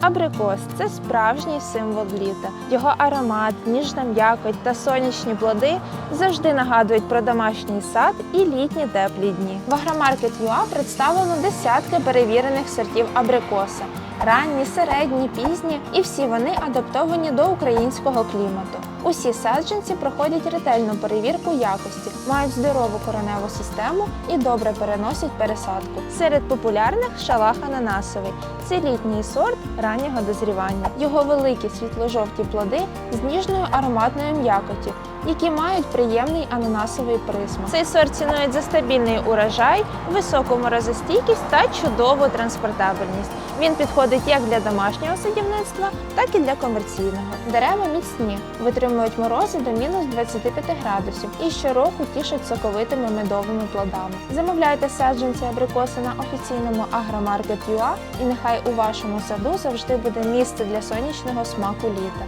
Абрикос це справжній символ літа. Його аромат, ніжна м'якоть та сонячні плоди завжди нагадують про домашній сад і літні теплі дні. В Агромаркет ЮА представлено десятки перевірених сортів абрикоса. Ранні, середні, пізні, і всі вони адаптовані до українського клімату. Усі саджанці проходять ретельну перевірку якості, мають здорову кореневу систему і добре переносять пересадку. Серед популярних шалах ананасовий. Це літній сорт раннього дозрівання. Його великі світло-жовті плоди з ніжною ароматною м'якоттю, які мають приємний ананасовий присмак. Цей сорт цінують за стабільний урожай, високу морозостійкість та чудову транспортабельність. Він підходить як для домашнього садівництва, так і для комерційного. Дерева міцні, витримують морози до мінус 25 градусів і щороку тішать соковитими медовими плодами. Замовляйте саджанці абрикоси на офіційному Агромаркет.ua і нехай у вашому саду завжди буде місце для сонячного смаку літа.